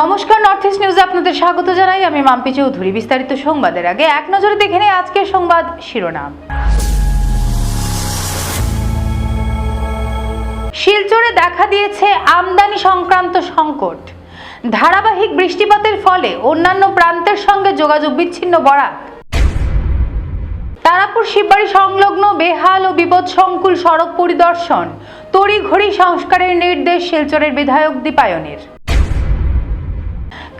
নমস্কার north east নিউজে আপনাদের স্বাগত জানাই। আমি মাম্পি চৌধুরী। বিস্তারিত সংবাদের আগে এক নজরে দেখে নেই আজকের সংবাদ শিরোনাম। শিলচরে দেখা দিয়েছে আমদানি সংক্রান্ত সংকট। ধারাবাহিক বৃষ্টিপাতের ফলে অন্যান্য প্রান্তের সঙ্গে যোগাযোগ বিচ্ছিন্ন বরাক। তারাপুর শিববাড়ি সংলগ্ন বেহাল ও বিপদসংকুল সড়ক পরিদর্শন। তড়িঘড়ি সংস্কারের নির্দেশ শিলচরের বিধায়ক দীপায়নের।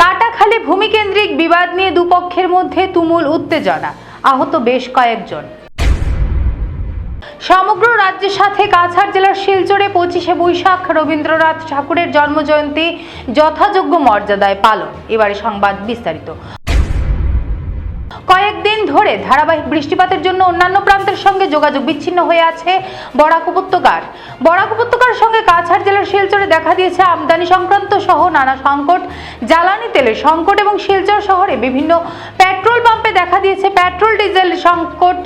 কাটাখালী ভূমিকেন্দ্রিক বিবাদ নিয়ে দুপক্ষের মধ্যে তুমুল উত্তেজনা। আহত বেশ কয়েকজন। সমগ্র রাজ্যের সাথে কাছাড় জেলার শিলচরে পঁচিশে বৈশাখ রবীন্দ্রনাথ ঠাকুরের জন্মজয়ন্তী যথাযোগ্য মর্যাদায় পালন। এবারে সংবাদ বিস্তারিত। কয়েকদিন ধরে ধারাবাহিক বৃষ্টিপাতের জন্য অন্যান্য প্রান্তের সঙ্গে যোগাযোগ বিচ্ছিন্ন হয়ে আছে বরাক উপত্যকার। বরাক উপত্যকার সঙ্গে কাছাড় জেলার শিলচরে দেখা দিয়েছে আমদানি সংক্রান্ত সহ নানা সংকট। জ্বালানি তেলের সংকট এবং শিলচর শহরে বিভিন্ন পেট্রোল পাম্পে দেখা দিয়েছে পেট্রোল, ডিজেল সংকট।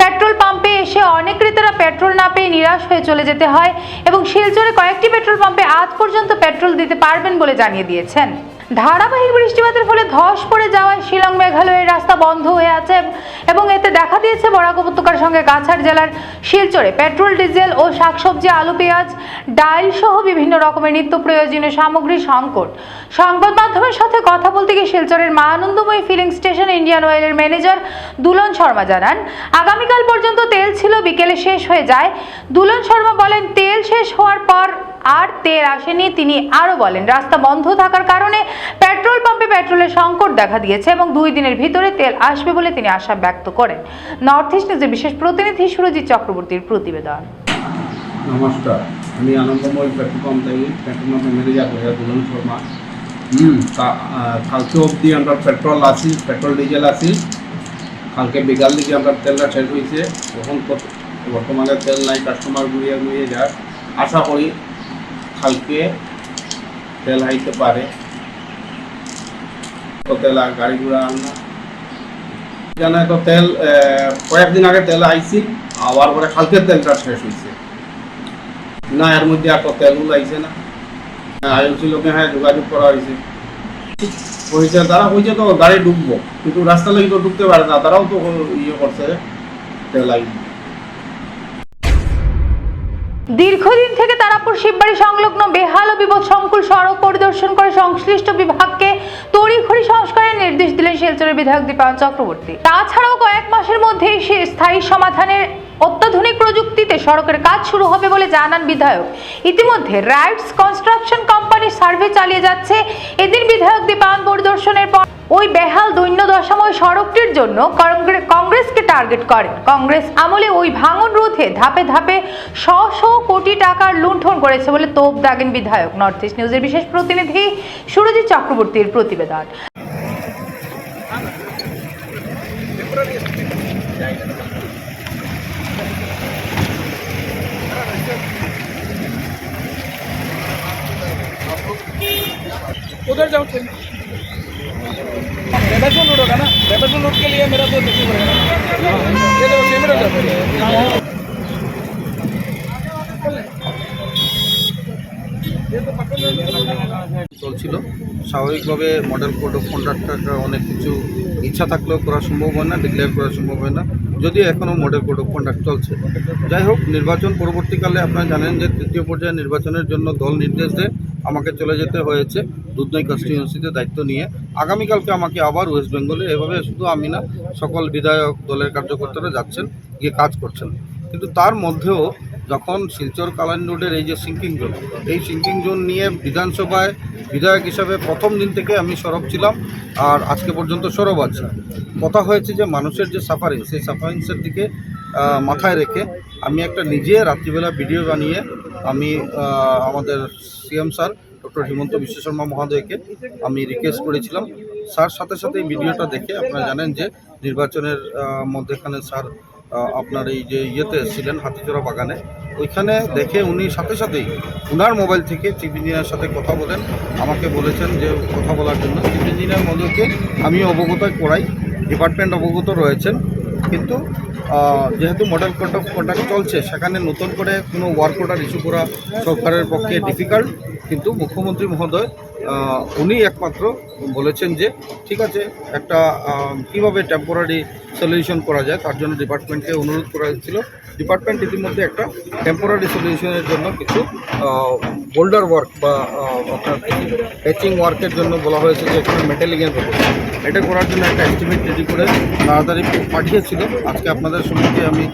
পেট্রোল পাম্পে এসে অনেক ক্রেতারা পেট্রোল না পেয়ে নিরাশ হয়ে চলে যেতে হয় এবং শিলচরে কয়েকটি পেট্রোল পাম্পে আজ পর্যন্ত পেট্রোল দিতে পারবেন বলে জানিয়ে দিয়েছেন। ধারাবাহিক বৃষ্টিপাতের ফলে ধস পড়ে যাওয়ায় শিলং মেঘালয়ের রাস্তা বন্ধ হয়ে আছে এবং এতে দেখা দিয়েছে বরাক উপত্যকার সঙ্গে কাছাড় জেলার শিলচরে পেট্রোল, ডিজেল ও শাকসবজি, আলু, পেঁয়াজ ডাল সহ বিভিন্ন রকমের নিত্য প্রয়োজনীয় সামগ্রী সংকট। সংবাদ মাধ্যমের সাথে কথা বলতে গিয়ে শিলচরের Maa Anandamayi filling station, Indian অয়েলের ম্যানেজার দুলন শর্মা জানান, আগামীকাল পর্যন্ত তেল ছিল, বিকেলে শেষ হয়ে যায়। দুলন শর্মা বলেন, তেল শেষ হওয়ার পর আর তেল আসেনি তিনি আরও বলেন রাস্তা বন্ধ থাকার কারণে পেট্রোল পাম্পে পেট্রোলের সংকট দেখা দিয়েছে এবং দুই দিনের ভিতরে তেল আসবে বলে তিনি আশা ব্যক্ত করেন। নর্থ ইস্ট নিউজের বিশেষ প্রতিনিধি সুরজিৎ চক্রবর্তীর প্রতিবেদন। নমস্কার আমি আনন্দময় পেট্রোল পাম্প থেকে পেট্রোল পাম্পের ম্যানেজার হয়ে দুলন শর্মা। হুম। কালকে অবধি আমরা পেট্রোল আসি পেট্রোল ডিজেল আসি কালকে বিকাল দিকে আমরা তেলটা শেষ হয়েছে। তখন তো বর্তমানে তেল নাই কাস্টমার ঘুরিয়ে ঘুরিয়ে যায়। আশা করি কালকে তেল হাইতে পারে। তেল গাড়ি ঘোড়া আনা জানা তো তেল কয়েকদিন আগে তেল আইছি, আবার পরে কালকে তেলটা শেষ হয়েছে না, এর মধ্যে আর তো তেলগুলো আইছে না। আইওসি লোকে হ্যাঁ যোগাযোগ করা হয়েছে হয়েছে তারা হয়েছে তো গাড়ি ডুববো, কিন্তু রাস্তা লাগি তো ডুবতে পারে না, তারাও তো ইয়ে করছে, তেল আই দীর্ঘদিন থেকে তারাপুর শিববাড়ি সংলগ্ন বেহাল ও বিপদ সংকুল সড়ক পরিদর্শন করে সংশ্লিষ্ট বিভাগকে তড়িঘড়ি সংস্কারের নির্দেশ দিলেন শিলচরের বিধায়ক দীপায়ন চক্রবর্তী। তাছাড়াও কয়েক মাসের মধ্যেই স্থায়ী সমাধানের অত্যাধুনিক প্রযুক্তিতে সড়কের কাজ শুরু হবে বলে জানান বিধায়ক। ইতিমধ্যে রাইটস কনস্ট্রাকশন কোম্পানি সার্ভে চালিয়ে যাচ্ছে। এদিন বিধায়ক দীপায়ন পরিদর্শনের পর ওই বেহাল দৈন্য দশাময় সড়কটির জন্য কংগ্রেসকে টার্গেট করেন। কংগ্রেস আমলে ওই ভাঙন রোধে ধাপে ধাপে শ শ কোটি টাকার লুণ্ঠন করেছে বলে তোপ দাগেন বিধায়ক। নর্থ ইস্ট নিউজের বিশেষ প্রতিনিধি সুরজিৎ চক্রবর্তীর প্রতিবেদন। बेबेसुल रोड होगा ना बेबेसुल रोड के लिए मेरा तो देखिए पड़ेगा ये देखो कैमरा जाओ চলছিল স্বাভাবিকভাবে মডেল কোড অফ কন্ডাক্টটা অনেক কিছু ইচ্ছা থাকলেও করা সম্ভব হয় না ডিক্লেয়ার করা সম্ভব হয় না যদিও এখনও মডেল কোড অফ কন্ডাক্ট চলছে যাই হোক নির্বাচন পরবর্তীকালে আপনারা জানেন যে তৃতীয় পর্যায়ে নির্বাচনের জন্য দল নির্দেশ দেয় আমাকে চলে যেতে হয়েছে দুধনৈ কনস্টিটিউন্সিতে দায়িত্ব নিয়ে। আগামীকালকে আমাকে আবার ওয়েস্ট বেঙ্গলে এভাবে শুধু আমি না, সকল বিধায়ক দলের কার্যকর্তারা যাচ্ছেন, গিয়ে কাজ করছেন। কিন্তু তার মধ্যেও যখন শিলচর কালান রোডের এই যে সিঙ্কিং জোন এই সিঙ্কিং জোন নিয়ে বিধানসভায় বিধায়ক হিসাবে প্রথম দিন থেকে আমি সরব ছিলাম, আর আজকে পর্যন্ত সরব আছি। কথা হয়েছে যে মানুষের যে সাফারিং সেই সাফারিংসের দিকে মাথায় রেখে আমি একটা নিজে রাত্রিবেলা ভিডিও বানিয়ে আমি আমাদের CM sir, doctor Himanta Biswa Sarma মহোদয়কে আমি রিকোয়েস্ট করেছিলাম। স্যার সাথে সাথে এই ভিডিওটা দেখে আপনারা জানেন যে নির্বাচনের মধ্যেখানে স্যার আপনার এই যে ইয়েতে এসেছিলেন হাতিচোরা বাগানে, ওইখানে দেখে উনি সাথে সাথেই উনার মোবাইল থেকে চিফ ইঞ্জিনিয়ারের সাথে কথা বলেন, আমাকে বলেছেন যে কথা বলার জন্য। চিফ ইঞ্জিনিয়ার মধ্যে আমি অবগত করাই, ডিপার্টমেন্ট অবগত রয়েছেন। কিন্তু যেহেতু মডেল কোড অফ কন্ডাক্ট চলছে, সেখানে নতুন করে কোনো ওয়ার্ক অর্ডার ইস্যু করা সরকারের পক্ষে ডিফিকাল্ট কিন্তু মুখ্যমন্ত্রী মহোদয় উনি একমাত্র বলেছেন যে, ঠিক আছে, একটা কীভাবে টেম্পোরারি সলিউশন করা যায়, তার জন্য ডিপার্টমেন্টকে অনুরোধ করা হয়েছিল। ডিপার্টমেন্ট ইতিমধ্যে একটা টেম্পোরারি সলিউশনের জন্য কিছু বোল্ডার ওয়ার্ক বা আপনার প্যাচিং ওয়ার্কের জন্য বলা হয়েছে যে, এখানে মেটালিংয়ের এটা করার জন্য একটা এস্টিমেট রেডি করে তাড়াতাড়ি পাঠিয়েছিল। আজকে আপনাদের সম্মুখে আমি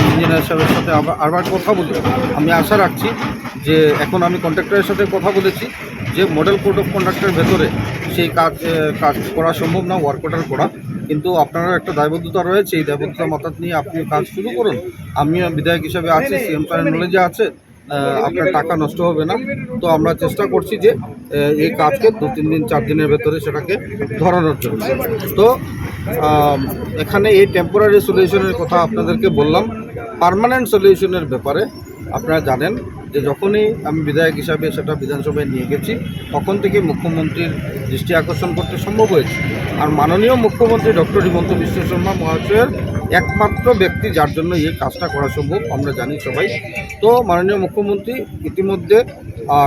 ইঞ্জিনিয়ার সাহেবের সাথে আবার আবার কথা বলি আমি আশা রাখছি যে, এখন আমি কন্ট্রাক্টরের সাথে কথা বলেছি। যে মডেল কোড অফ কন্ডাক্টের ভেতরে সেই কাজ কাজ করা সম্ভব না ওয়ার্ক অর্ডার করা। কিন্তু আপনারও একটা দায়বদ্ধতা রয়েছে, এই দায়বদ্ধতা মাথাত নিয়ে আপনি কাজ শুরু করুন। আমিও বিধায়ক হিসাবে আছি সিএম স্যারের নলেজে আছে আপনার টাকা নষ্ট হবে না। তো আমরা চেষ্টা করছি যে এই কাজকে দু, তিন দিন, চার দিনের ভেতরে সেটাকে ধরানোর জন্য। তো এখানে এই টেম্পোরারি সলিউশনের কথা আপনাদেরকে বললাম। পার্মানেন্ট সলিউশনের ব্যাপারে আপনারা জানেন যে যখনই আমি বিধায়ক হিসাবে সেটা বিধানসভায় নিয়ে গেছি, তখন থেকে মুখ্যমন্ত্রীর দৃষ্টি আকর্ষণ করতে সম্ভব হয়েছে। আর মাননীয় মুখ্যমন্ত্রী ডক্টর হিমন্ত বিশ্ব শর্মা মহাশয়ের একমাত্র ব্যক্তি যার জন্য এই কাজটা করা সম্ভব, আমরা জানি সবাই। তো মাননীয় মুখ্যমন্ত্রী ইতিমধ্যে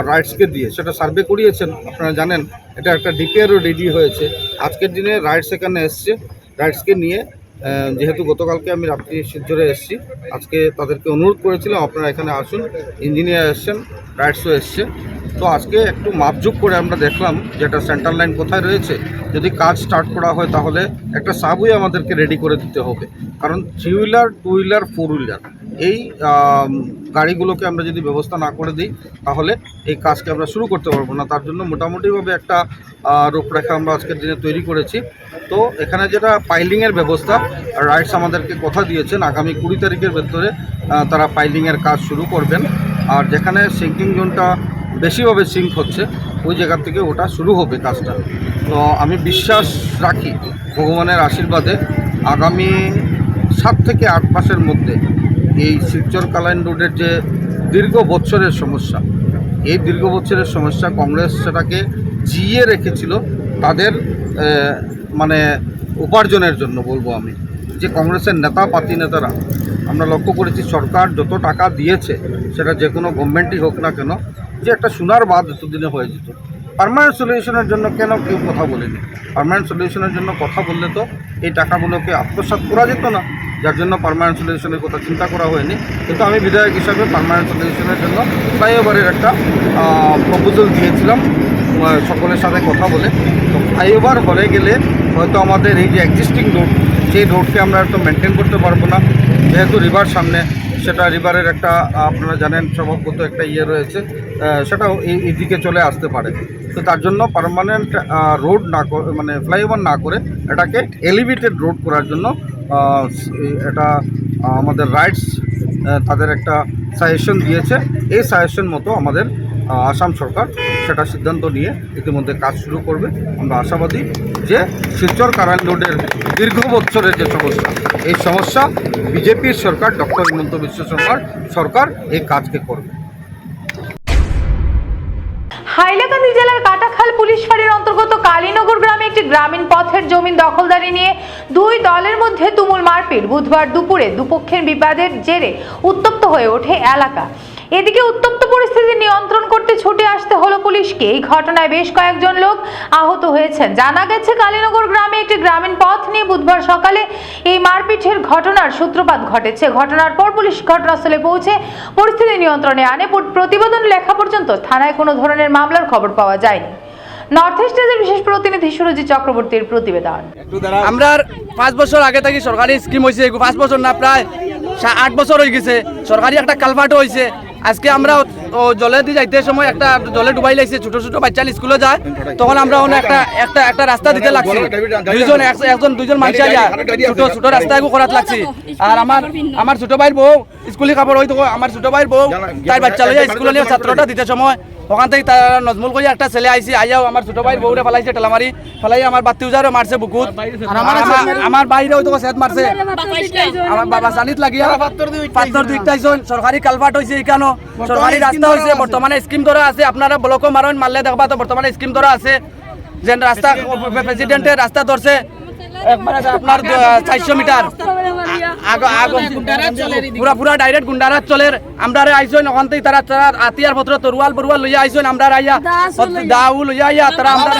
রাইটসকে দিয়ে সেটা সার্ভে করিয়েছেন, আপনারা জানেন, এটা একটা ডিপিআরও রেডি হয়েছে। আজকের দিনে রাইটস এখানে এসছে। রাইটসকে নিয়ে যেহেতু গতকালকে আমি রাত্রি সিদ্ধরে এসেছি, আজকে তাদেরকে অনুরোধ করেছিলাম, আপনারা এখানে আসুন, ইঞ্জিনিয়ার এসছেন রাইটসও এসছে। তো আজকে একটু মাপঝুপ করে আমরা দেখলাম যে একটা সেন্ট্রাল লাইন কোথায় রয়েছে। যদি কাজ স্টার্ট করা হয় তাহলে একটা সাবওয়ে আমাদেরকে রেডি করে দিতে হবে। কারণ three wheeler, two wheeler, four wheeler, এই গাড়িগুলোকে আমরা যদি ব্যবস্থা না করে দিই, তাহলে এই কাজকে আমরা শুরু করতে পারব না। তার জন্য মোটামুটিভাবে একটা রূপরেখা আমরা আজকের দিনে তৈরি করেছি। তো এখানে যেটা পাইলিংয়ের ব্যবস্থা, রাইটস আমাদেরকে কথা দিয়েছেন, আগামী কুড়ি তারিখের ভেতরে তারা পাইলিংয়ের কাজ শুরু করবেন। আর যেখানে সিঙ্কিং জোনটা বেশিভাবে সিঙ্ক হচ্ছে, ওই জায়গা থেকে ওটা শুরু হবে কাজটা। তো আমি বিশ্বাস রাখি, ভগবানের আশীর্বাদে আগামী সাত থেকে আট মাসের মধ্যে এই শিবচর কালাইন রোডের যে দীর্ঘ বছরের সমস্যা, এই দীর্ঘ বছরের সমস্যা কংগ্রেস সেটাকে জিয়ে রেখেছিল তাদের মানে উপার্জনের জন্য বলব আমি। যে কংগ্রেসের নেতা পাতি নেতারা, আমরা লক্ষ্য করেছি সরকার যত টাকা দিয়েছে, সেটা যে কোনো গভর্নমেন্টই হোক না কেন, যে একটা সোনার বাদ এতদিনে হয়ে যেত। পারমানেন্ট সলিউশনের জন্য কেন কেউ কথা বলেনি? পারমানেন্ট সলিউশনের জন্য কথা বললে তো এই টাকাগুলোকে আত্মসাৎ করা যেত না। যার জন্য পারমানেন্ট সলিউশনের কথা চিন্তা করা হয়নি। কিন্তু আমি বিধায়ক হিসাবে পারমানেন্ট সলিউশনের জন্য ফ্লাইওভারের একটা প্রপোজাল দিয়েছিলাম সকলের সাথে কথা বলে। তো ফ্লাইওভার হয়ে গেলে হয়তো আমাদের এই যে এক্সিস্টিং রোড সেই রোডকে আমরা হয়তো মেনটেন করতে পারব না, যেহেতু রিভার সামনে সেটা রিভারের একটা, আপনারা জানেন সম্ভবত একটা ইয়ে রয়েছে। সেটাও এই এদিকে দিকে চলে আসতে পারে। তো তার জন্য পারমানেন্ট রোড না মানে ফ্লাইওভার না করে এটাকে এলিভেটেড রোড করার জন্য এটা আমাদের রাইটস তাদের একটা সাজেশন দিয়েছে। এই সাজেশন মতো আমাদের আসাম সরকার সেটা সিদ্ধান্ত নিয়ে ইতিমধ্যে কাজ শুরু করবে। আমরা আশাবাদী যে শিলচর কারাইল রোডের দীর্ঘ বছরের যে সমস্যা, এই সমস্যা বিজেপির সরকার, ডক্টর হিমন্ত বিশ্ব শর্মার সরকার এই কাজকে করবে। হাইলাকান্দি জেলার কাটাখাল পুলিশ ফাঁড়ির অন্তর্গত কালীনগর গ্রামে একটি গ্রামীণ পথের জমিন দখলদারি নিয়ে দুই দলের মধ্যে তুমুল মারপিট। বুধবার দুপুরে দুপক্ষের বিবাদের জেরে উত্তপ্ত হয়ে ওঠে এলাকা। এদিকে উত্তপ্ত পরিস্থিতি নিয়ন্ত্রণ করতে ছুটে আসতে হলো পুলিশকে। এই ঘটনায় বেশ কয়েকজন লোক আহত হয়েছেন। জানা গেছে, কালীনগর গ্রামে একটি গ্রামীণ পথ নিয়ে বুধবার সকালে এই মারপিটের ঘটনার সূত্রপাত ঘটেছে। ঘটনার পর পুলিশ ঘটনাস্থলে পৌঁছে পরিস্থিতি নিয়ন্ত্রণে আনে। প্রতিবেদন লেখা পর্যন্ত থানায় কোনো ধরনের মামলার খবর পাওয়া যায়নি। নর্থ ইস্ট নিউজের বিশেষ প্রতিনিধি সুরজিৎ চক্রবর্তীর প্রতিবেদন। আমরা পাঁচ বছর আগে থেকে সরকারি স্কিম হয়েছে। পাঁচ বছর না, প্রায় আট বছর হয়ে গেছে। সরকারি একটা কালভার্ট হয়েছে। আজকে আমরা জলে দিয়ে যাইতে সময় একটা জলে ডুবাই লাগছে, ছোট ছোট বাচ্চা স্কুলে যায়। তখন আমরা অনেক একটা একটা একটা রাস্তা দিতে লাগছি। দুইজন এক- একজন দুইজন মানুষ যায় ছোট ছোট রাস্তা এগু করাত লাগছি। আর আমার আমার ছোট ভাইয়ের বউ স্কুলে কাপড় হয়তো আমার ছোট ভাইয়ের বউ, তার বাচ্চা লইয়া স্কুলে নিয়ে ছাত্রটা দিতে সময় ওখান থেকে তার নজমুল করিয়া একটা ছেলে আইসি আইয়াও আমার ছোট ভাইয়ের বউরে ফেলাইছে টেলামারি ফেলাই আমার বাতি উজারও মারছে বুকুত। আমার আমার বাইরে হয়তো সেট মারছে। আমার বাবা জানিত লাগিয়া পাথর দুইটাইজন সরকারি কালভার্ট হয়েছে এখানো সরকারি রাস্তা হয়েছে বর্তমানে স্কিম ধরা আছে। আপনারা ব্লকও মারেন মারলে দেখবা তো বর্তমানে স্কিম ধরা আছে। যেন রাস্তা প্রেসিডেন্টের রাস্তা ধরছে। একবারে আপনার চারশো মিটার। পুরা পুরা ডাইরেক্ট গুন্ডারাজ চলের আমরা আইসন ওখান থেকে তারা তারা আতিয়ার পত্র তরুয়াল বরুয়াল লইয়া আইসন আমরা আইয়া দাউ লইয়া আইয়া তারা আমরা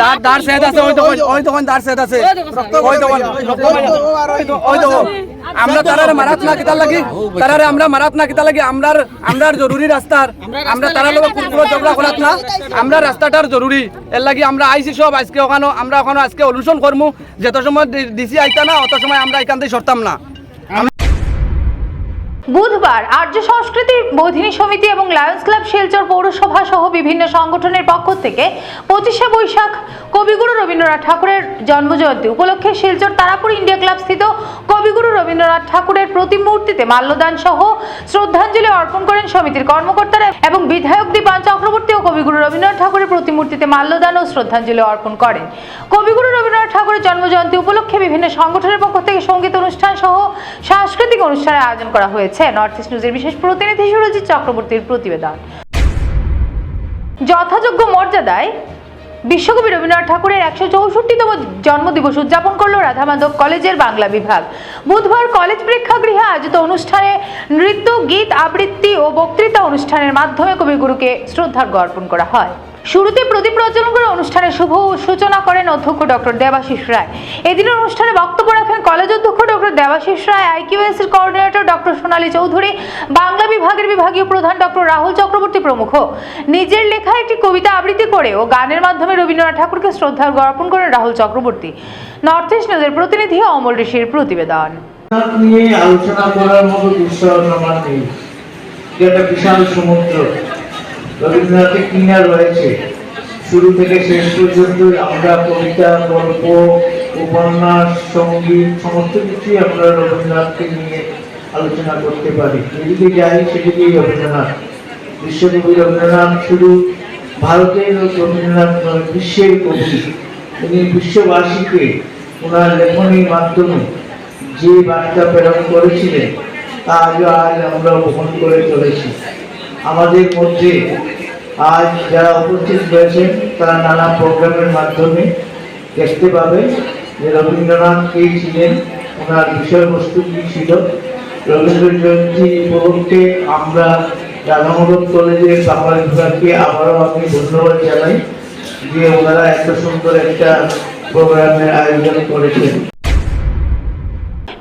দার দার সেদ আছে ওই তো ওই তো দার সেদ আছে ওই তো ওই তো আমরা তারারে মারাত না কিতা লাগি তারারে আমরা মারাত না কিতা লাগি আমরার আমরার জরুরি রাস্তার আমরা তারা লোক কুকুর ঝগড়া করাত না আমরা রাস্তাটার জরুরি এর লাগি আমরা আইছি সব আজকে ওখানে আমরা ওখানে আজকে অনুসরণ করমু যত সময় ডিসি আইতা না অত সময় আমরা এখান থেকে সরতাম না বুধবার আর্য সংস্কৃতি বোধিনী সমিতি এবং লায়ন্স ক্লাব শিলচর পৌরসভা সহ বিভিন্ন সংগঠনের পক্ষ থেকে পঁচিশে বৈশাখ কবিগুরু রবীন্দ্রনাথ ঠাকুরের জন্মজয়ন্তী উপলক্ষে শিলচর তারাপুর ইন্ডিয়া ক্লাব স্থিত কবিগুরু রবীন্দ্রনাথ ঠাকুরের প্রতিমূর্তিতে মাল্যদান সহ শ্রদ্ধাঞ্জলি অর্পণ করেন সমিতির কর্মকর্তারা এবং বিধায়ক দীপান চক্রবর্তী ও কবিগুরু রবীন্দ্রনাথ ঠাকুরের প্রতিমূর্তিতে মাল্যদান ও শ্রদ্ধাঞ্জলি অর্পণ করেন। কবিগুরু রবীন্দ্রনাথ ঠাকুরের জন্মজয়ন্তী উপলক্ষে বিভিন্ন সংগঠনের পক্ষ থেকে সংগীত অনুষ্ঠান সহ সাংস্কৃতিক অনুষ্ঠানের আয়োজন করা হয়েছে। নর্থ ইস্ট নিউজের বিশেষ প্রতিনিধি সুরজিৎ চক্রবর্তীর প্রতিবেদন। যথাযোগ্য মর্যাদায় বিশ্বকবি রবীন্দ্রনাথ ঠাকুরের একশো চৌষট্টিতম জন্মদিবস উদযাপন করল রাধা মাধব কলেজের বাংলা বিভাগ। বুধবার কলেজ প্রেক্ষাগৃহে আয়োজিত অনুষ্ঠানে নৃত্য, গীত, আবৃত্তি ও বক্তৃতা অনুষ্ঠানের মাধ্যমে কবিগুরুকে শ্রদ্ধার্ঘ্য অর্পণ করা হয়। শুরুতে প্রদীপ প্রজ্বলন করে অনুষ্ঠানের শুভ সূচনা করেন অধ্যক্ষ ডক্টর দেবাশিস রায়। এদিনের অনুষ্ঠানে বক্তব্য রাখেন কলেজ অধ্যক্ষ ডক্টর দেবাশিস রায় আইকিউএস এর কোঅর্ডিনেটর ডক্টর সোনালী চৌধুরী, বাংলা বিভাগের বিভাগীয় প্রধান ডক্টর রাহুল চক্রবর্তী প্রমুখ। নিজের লেখা একটি কবিতা আবৃত্তি করে ও গানের মাধ্যমে রবীন্দ্রনাথ ঠাকুরকে শ্রদ্ধা অর্পণ করেন রাহুল চক্রবর্তী। নর্থ ইস্ট নিউজের প্রতিনিধি অমল ঋষির প্রতিবেদন। আলোচনা করার মতো আমার নেই। বিশাল সমুদ্র। রবীন্দ্রনাথের কিনার রয়েছে। শুরু থেকে শেষ পর্যন্ত আমরা কবিতা, গল্প, উপন্যাস, সংগীত, সমস্ত কিছুই আমরা রবীন্দ্রনাথকে নিয়ে আলোচনা করতে পারি। যেদিকে যাই, সেদিকেই রবীন্দ্রনাথ। বিশ্বকবি রবীন্দ্রনাথ শুধু ভারতের রবীন্দ্রনাথ নয়, বিশ্বের কবি। তিনি বিশ্ববাসীকে ওনার লেখনীর মাধ্যমে যে বার্তা প্রেরণ করেছিলেন, তা আজও আজ আমরা বহন করে চলেছি। আমাদের মধ্যে আজ যারা উপস্থিত রয়েছেন তারা নানা প্রোগ্রামের মাধ্যমে দেখতে পাবে যে রবীন্দ্রনাথ কে ছিলেন, ওনার বিষয়বস্তু কী ছিল। রবীন্দ্র জয়ন্তী উপলক্ষে আমরা রাধামাধব কলেজের বাংলা বিভাগকে আবারও আমি ধন্যবাদ জানাই যে ওনারা এত সুন্দর একটা প্রোগ্রামের আয়োজন করেছেন।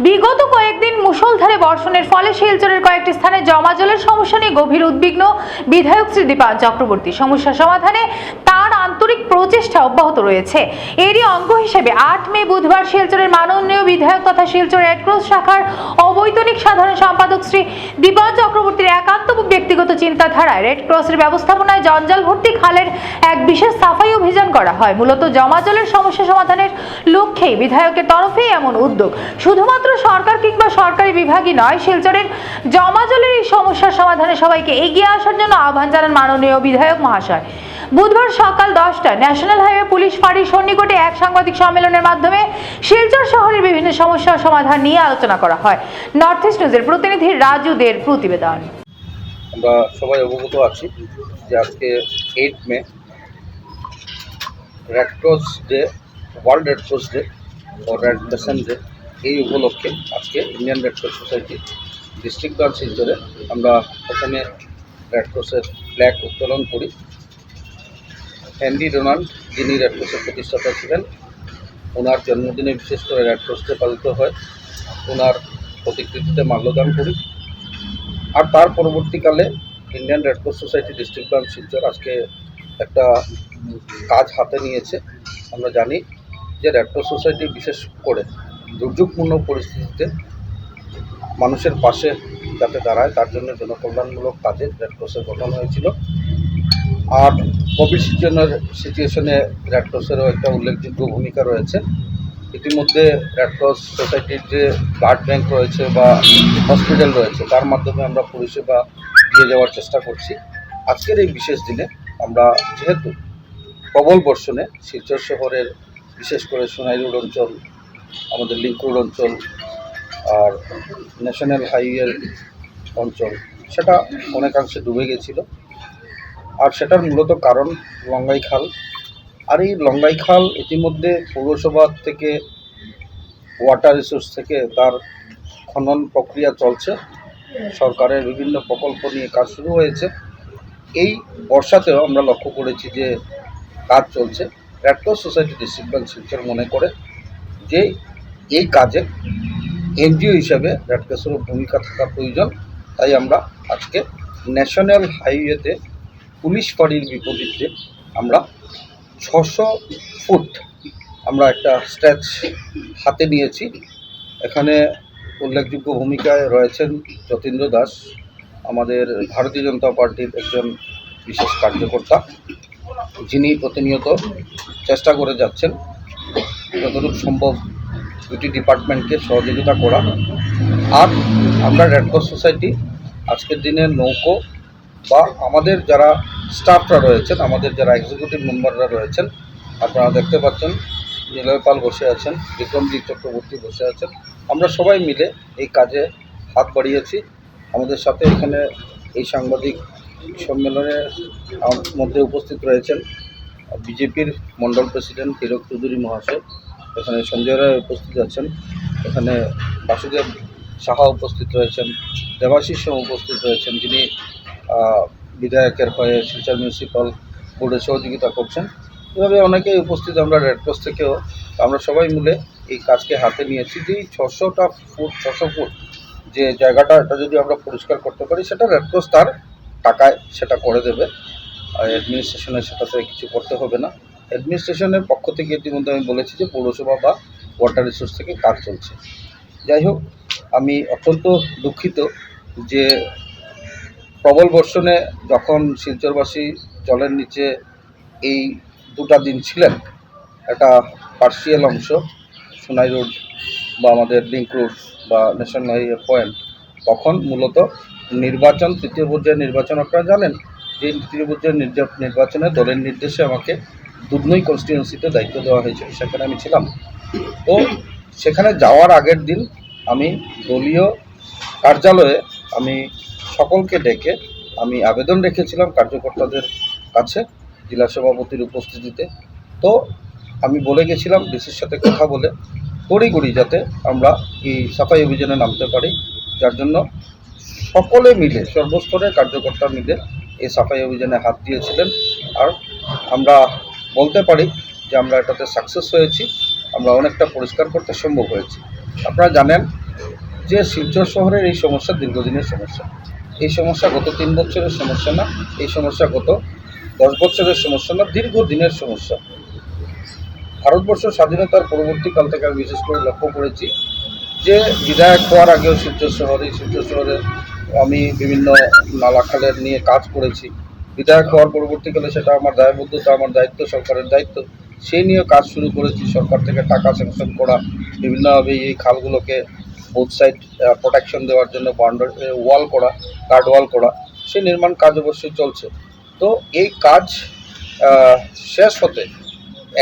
বিগত কয়েকদিন মুষলধারে বর্ষণের ফলে শিলচরের কয়েকটি স্থানে জমা জলের সমস্যা নিয়ে গভীর উদ্বিগ্ন বিধায়ক শ্রী দীপান চক্রবর্তী। সমস্যা সমাধানে তার আন্তরিক প্রচেষ্টা অব্যাহত রয়েছে। এরই অঙ্গ হিসেবে আট মে বুধবার শিলচরের মাননীয় বিধায়ক তথা শিলচর রেডক্রস শাখার অবৈতনিক সাধারণ সম্পাদক শ্রী দীপান চক্রবর্তীর একান্ত ব্যক্তিগত চিন্তাধারায় রেডক্রসের ব্যবস্থাপনায় জঞ্জাল ভর্তি খালের এক বিশেষ সাফাই অভিযান করা হয়। মূলত জমা জলের সমস্যা সমাধানের লক্ষ্যেই বিধায়কের তরফেই এমন উদ্যোগ। শুধুমাত্র সরকার কিংবা সরকারি বিভাগই নয়, শিলচরের জমা জলের এই সমস্যার সমাধানে সবাইকে এগিয়ে আসার জন্য আহ্বান জানান মাননীয় বিধায়ক মহাশয়। বুধবার সকাল দশটায় ন্যাশনাল হাইওয়ে পুলিশ ফাঁড়ির সন্নিকটে এক সাংবাদিক সম্মেলনের মাধ্যমে শিলচর শহরের বিভিন্ন সমস্যার সমাধান নিয়ে আলোচনা করা হয়। নর্থ ইস্ট নিউজের প্রতিনিধি রাজু দের প্রতিবেদন। আমরা সবাই অবগত আছি যে আজকে eight May Red Cross Day World Red Cross Day ও রেড ক্রিসেন্ট ডে এই উপলক্ষে আজকে Indian Red Cross Society district branch শিলচরে আমরা প্রথমে রেড ক্রসের ফ্ল্যাগ উত্তোলন করি। হ্যান্ডি ডোনাল্ড যিনি রেড ক্রসের প্রতিষ্ঠাতা ছিলেন ওনার জন্মদিনে বিশেষ করে রেড ক্রস ডে পালিত হয়। ওনার প্রতিকৃতিতে মাল্যদান করি। আর তার পরবর্তীকালে Indian Red Cross Society district branch Silchar আজকে একটা কাজ হাতে নিয়েছে। আমরা জানি যে রেড ক্রস সোসাইটি বিশেষ করে দুর্যোগপূর্ণ পরিস্থিতিতে মানুষের পাশে যাতে দাঁড়ায়, তার জন্য জনকল্যাণমূলক কাজে রেড ক্রসের গঠন হয়েছিল। আর কোভিড সিজনের সিচুয়েশনে রেড ক্রসেরও একটা উল্লেখযোগ্য ভূমিকা রয়েছে। ইতিমধ্যে রেড ক্রস সোসাইটির যে ব্লাড ব্যাংক রয়েছে বা হসপিটাল রয়েছে, তার মাধ্যমে আমরা পরিষেবা দিয়ে যাওয়ার চেষ্টা করছি। আজকের এই বিশেষ দিনে আমরা যেহেতু প্রবল বর্ষণে শিলচর শহরের বিশেষ করে সোনাই রোড অঞ্চল আমাদের লিঙ্ক রোড অঞ্চল আর ন্যাশনাল হাইওয়ের অঞ্চল, সেটা অনেকাংশে ডুবে গেছিল। আর সেটার মূলত কারণ লঙ্গাই খাল আর এই লঙ্গাই খাল ইতিমধ্যে পৌরসভা থেকে ওয়াটার রিসোর্স থেকে তার খনন প্রক্রিয়া চলছে। সরকারের বিভিন্ন প্রকল্প নিয়ে কাজ শুরু হয়েছে। এই বর্ষাতেও আমরা লক্ষ্য করেছি যে কাজ চলছে। রেড সোসাইটি ডিস্ট্রিক্ট ব্যাংক মনে করে যে এই কাজে এনজিও হিসেবে রেড ক্রসেরও ভূমিকা থাকা প্রয়োজন। তাই আমরা আজকে ন্যাশনাল হাইওয়েতে পুলিশ ফাঁড়ির বিপরীতে আমরা ছশো ফুট আমরা একটা স্ট্যাচ হাতে নিয়েছি। এখানে উল্লেখযোগ্য ভূমিকায় রয়েছেন যতীন্দ্র দাস, আমাদের ভারতীয় জনতা পার্টির একজন বিশেষ কার্যকর্তা। যিনি প্রতিনিয়ত চেষ্টা করে যাচ্ছেন। যতটুকু সম্ভব দুটি ডিপার্টমেন্টকে সহযোগিতা করা। আর আমরা রেড ক্রস সোসাইটি আজকের দিনে নৌকো বা আমাদের যারা স্টাফরা রয়েছেন, আমাদের যারা এক্সিকিউটিভ মেম্বাররা রয়েছেন, আপনারা দেখতে পাচ্ছেন নিলয় পাল বসে আছেন, বিক্রমজিৎ চক্রবর্তী বসে আছেন। আমরা সবাই মিলে এই কাজে হাত বাড়িয়েছি। আমাদের সাথে এখানে এই সাংবাদিক সম্মেলনের মধ্যে উপস্থিত রয়েছেন বিজেপির মন্ডল প্রেসিডেন্ট হীরক চৌধুরী মহাশয়। এখানে সঞ্জয় রায় উপস্থিত আছেন। এখানে বাসুদেব সাহা উপস্থিত রয়েছেন, দেবাশিস উপস্থিত রয়েছেন, যিনি বিধায়কের হয়ে শিলচর মিউনিসিপাল বোর্ডে সহযোগিতা করছেন। এভাবে অনেকেই উপস্থিত, আমরা রেড ক্রস থেকেও, আমরা সবাই মিলে এই কাজকে হাতে নিয়েছি। যে ছশোটা ফুট, ছশো ফুট যে জায়গাটা, এটা যদি আমরা পরিষ্কার করতে পারি, সেটা রেড ক্রস তার টাকায় সেটা করে দেবে। আর অ্যাডমিনিস্ট্রেশনে সেটাতে কিছু করতে হবে না। অ্যাডমিনিস্ট্রেশনের পক্ষ থেকে ইতিমধ্যে আমি বলেছি যে পৌরসভা বা ওয়াটার রিসোর্স থেকে কাজ চলছে। যাই হোক, আমি অত্যন্ত দুঃখিত যে প্রবল বর্ষণে যখন শিলচরবাসী জলের নিচে এই দুটা দিন ছিলেন, একটা পার্সিয়াল অংশ, সোনাই রোড বা আমাদের লিঙ্ক রোড বা ন্যাশনাল হাইওয়ে পয়েন্ট তখন মূলত নির্বাচন, তৃতীয় পর্যায়ের নির্বাচন, আপনারা জানেন যে তৃতীয় পর্যায়ের নির্বাচনে দলের নির্দেশে আমাকে দুধনই কনস্টিটিউন্সিতে দায়িত্ব দেওয়া হয়েছিল সেখানে আমি ছিলাম। তো সেখানে যাওয়ার আগের দিন আমি দলীয় কার্যালয়ে আমি সকলকে ডেকে আমি আবেদন রেখেছিলাম কার্যকর্তাদের কাছে, জেলা সভাপতির উপস্থিতিতে। তো আমি বলে গেছিলাম ডিসির সাথে কথা বলে তড়িঘড়ি যাতে আমরা এই সাফাই অভিযানে নামতে পারি। যার জন্য সকলে মিলে, সর্বস্তরের কার্যকর্তা মিলে এই সাফাই অভিযানে হাত দিয়েছিলেন। আর আমরা বলতে পারি যে আমরা এটাতে সাকসেস হয়েছি, আমরা অনেকটা পরিষ্কার করতে সম্ভব হয়েছে। আপনারা জানেন যে শিলচর শহরের এই সমস্যা দীর্ঘদিনের সমস্যা। এই সমস্যা গত তিন বছরের সমস্যা না, এই সমস্যা গত দশ বছরের সমস্যা না, দীর্ঘদিনের সমস্যা। ভারতবর্ষ স্বাধীনতার পরবর্তীকাল থেকে আমি বিশেষ করে লক্ষ্য করেছি যে বিধায়ক হওয়ার আগেও শিলচর শহরে শিলচর শহরে আমি বিভিন্ন নালাখালের নিয়ে কাজ করেছি। বিধায়ক হওয়ার পরবর্তীকালে সেটা আমার দায়বদ্ধতা, আমার দায়িত্ব, সরকারের দায়িত্ব। সেই নিয়ে কাজ শুরু করেছি। সরকার থেকে টাকা স্যাংশন করা, বিভিন্নভাবে এই খালগুলোকে বোথ সাইড প্রোটেকশন দেওয়ার জন্য বাউন্ডারি ওয়াল করা গার্ড ওয়াল করা, সেই নির্মাণ কাজ অবশ্যই চলছে। তো এই কাজ শেষ হতে,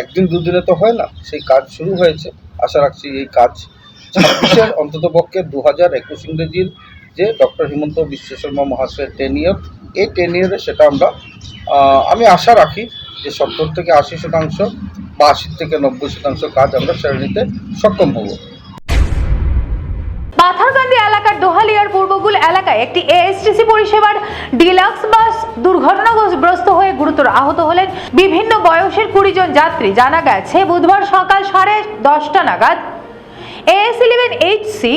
একদিন দুদিনে তো হয় না, সেই কাজ শুরু হয়েছে। আশা রাখছি এই কাজ ছাব্বিশের অন্তত পক্ষে দু হাজার একুশ ইংরেজির যে ডক্টর হিমন্ত বিশ্ব শর্মা মহাশয়ের টেন ইয়ার এই টেন ইয়ারে সেটা আমরা আমি আশা রাখি যে সত্তর থেকে আশি শতাংশ বা আশি থেকে নব্বই শতাংশ কাজ আমরা সেরে নিতে সক্ষম হব। পাথারকান্দি এলাকার দোহালিয়ার পূর্বগুল এলাকায় একটি এএসটিসি পরিষেবার ডিলাক্স বাস দুর্ঘটনাগ্রস্ত হয়ে গুরুতর আহত হলেন বিভিন্ন বয়সের কুড়ি জন যাত্রী। জানা গেছে, বুধবার সকাল সাড়ে দশটা নাগাদ AS eleven H C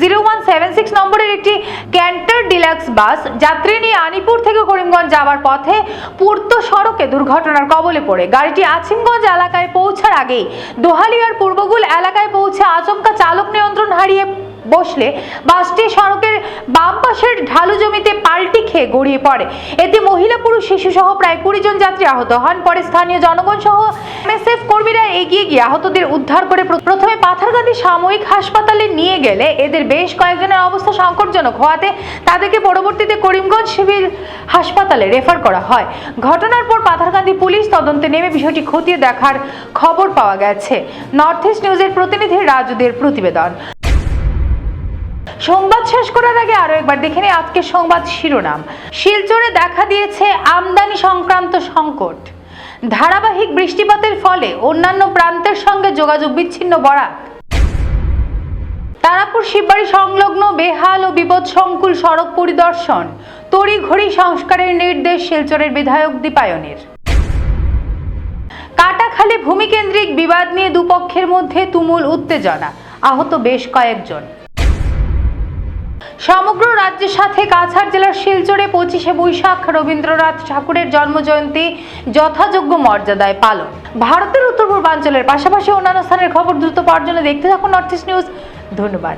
zero one seven six নম্বরের একটি ক্যান্টার ডিলাক্স বাস যাত্রী নিয়ে আনিপুর থেকে করিমগঞ্জ যাওয়ার পথে পূর্ত সড়কে দুর্ঘটনার কবলে পড়ে। গাড়িটি আছিমগঞ্জ এলাকায় পৌঁছার আগেই দোহালিয়ার পূর্বগুল এলাকায় পৌঁছে আচমকা চালক নিয়ন্ত্রণ হারিয়ে বসলে বাসটি সড়কের বাম পাশের ঢালু জমিতে পাল্টি খেয়ে গড়িয়ে পড়ে। এতে মহিলা, পুরুষ, শিশু সহ প্রায় কুড়ি জন যাত্রী আহত হন। পরে স্থানীয় জনগণ সহ এমএসএফ কর্মীরা এগিয়ে গিয়ে আহতদের উদ্ধার করে প্রথমে পাথারগান্ধী সাময়িক হাসপাতালে নিয়ে গেলে এদের বেশ কয়েকজনের অবস্থা সংকটজনক হওয়াতে তাদেরকে পরবর্তীতে করিমগঞ্জ সিভিল হাসপাতালে রেফার করা হয়। ঘটনার পর পাথারকান্দি পুলিশ তদন্তে নেমে বিষয়টি খতিয়ে দেখার খবর পাওয়া গেছে। নর্থ ইস্ট নিউজের প্রতিনিধি রাজুদের প্রতিবেদন। সংবাদ শেষ করার আগে আরও একবার দেখে নিই আজকের সংবাদ শিরোনাম। শিলচরে দেখা দিয়েছে আমদানি সংক্রান্ত সংকট। ধারাবাহিক বৃষ্টিপাতের ফলে অন্যান্য প্রান্তের সঙ্গে যোগাযোগ বিচ্ছিন্ন বরাক। তারাপুর শিববাড়ি সংলগ্ন বেহাল ও বিপদসংকুল সড়ক পরিদর্শন। তড়িঘড়ি সংস্কারের নির্দেশ শিলচরের বিধায়ক দীপায়নের। কাটাখালী ভূমিকেন্দ্রিক বিবাদ নিয়ে দুপক্ষের মধ্যে তুমুল উত্তেজনা। আহত বেশ কয়েকজন। সমগ্র রাজ্যের সাথে কাছাড় জেলার শিলচরে পঁচিশে বৈশাখ রবীন্দ্রনাথ ঠাকুরের জন্মজয়ন্তী যথাযোগ্য মর্যাদায় পালন। ভারতের উত্তর পূর্বাঞ্চলের পাশাপাশি অন্যান্য স্থানের খবর দ্রুত পাওয়ার জন্য দেখতে থাকুন নর্থ ইস্ট নিউজ ধন্যবাদ।